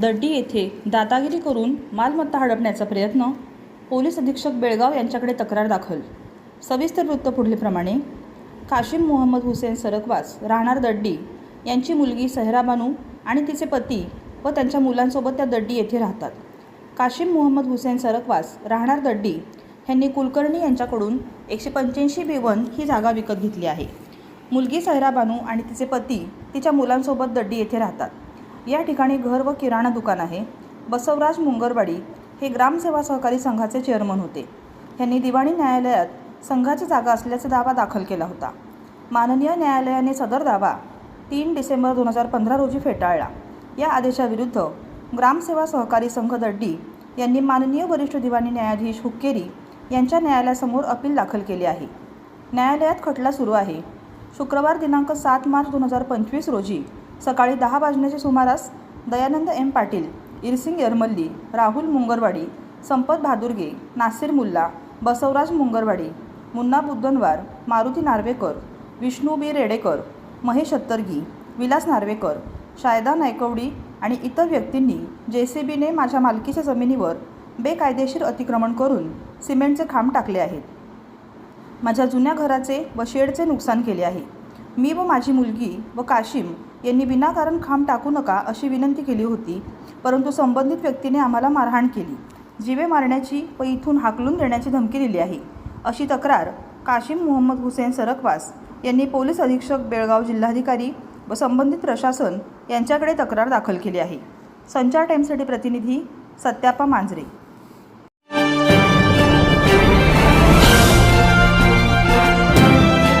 दड्डी येथे दादागिरी करून मालमत्ता हडपण्याचा प्रयत्न पोलीस अधीक्षक बेळगाव यांच्याकडे तक्रार दाखल. सविस्तर वृत्त पुढीलप्रमाणे काशिम मोहम्मद हुसेन सरकवास राहणार दड्डी यांची मुलगी सहराबानू आणि तिचे पती व त्यांच्या मुलांसोबत त्या दड्डी येथे राहतात. काशिम मोहम्मद हुसेन सरकवास राहणार दड्डी यांनी कुलकर्णी यांच्याकडून एकशे पंच्याऐंशी बी वन ही जागा विकत घेतली आहे. मुलगी सहराबानू आणि तिचे पती तिच्या मुलांसोबत दड्डी येथे राहतात. या ठिकाणी घर व किराणा दुकान आहे. बसवराज मुंगरवाडी हे ग्रामसेवा सहकारी संघाचे चेअरमन होते. यांनी दिवाणी न्यायालयात संघाची जागा असल्याचा दावा दाखल केला होता. माननीय न्यायालयाने सदर दावा तीन डिसेंबर दोन हजार पंधरा रोजी फेटाळला. या आदेशाविरुद्ध ग्रामसेवा सहकारी संघ दड्डी यांनी माननीय वरिष्ठ दिवाणी न्यायाधीश हुक्केरी यांच्या न्यायालयासमोर अपील दाखल केले आहे. न्यायालयात खटला सुरू आहे. शुक्रवार दिनांक सात मार्च दोन हजार पंचवीस रोजी सकाळी दहा वाजण्याच्या सुमारास दयानंद एम पाटील इरसिंग यरमल्ली राहुल मुंगरवाडी संपत भादुर्गे नासिर मुल्ला बसवराज मुंगरवाडी मुन्ना बुद्धनवार मारुती नार्वेकर विष्णू बी रेडेकर महेश अत्तरगी विलास नार्वेकर शायदा नायकवडी आणि इतर व्यक्तींनी जे सी बीने माझ्या मालकीच्या जमिनीवर बेकायदेशीर अतिक्रमण करून सिमेंटचे खांब टाकले आहेत. माझ्या जुन्या घराचे व शेडचे नुकसान केले आहे. मी व माझी मुलगी व काशिम यांनी विनाकारण खांब टाकू नका अशी विनंती केली होती. परंतु संबंधित व्यक्तीने आम्हाला मारहाण केली. जीवे मारण्याची व इथून हाकलून देण्याची धमकी दिली आहे. अशी तक्रार काशिम मोहम्मद हुसेन सरकवास यांनी पोलीस अधीक्षक बेळगाव जिल्हाधिकारी व संबंधित प्रशासन यांच्याकडे तक्रार दाखल केली आहे. संचार टाईमसाठी प्रतिनिधी सत्यापा मांजरे.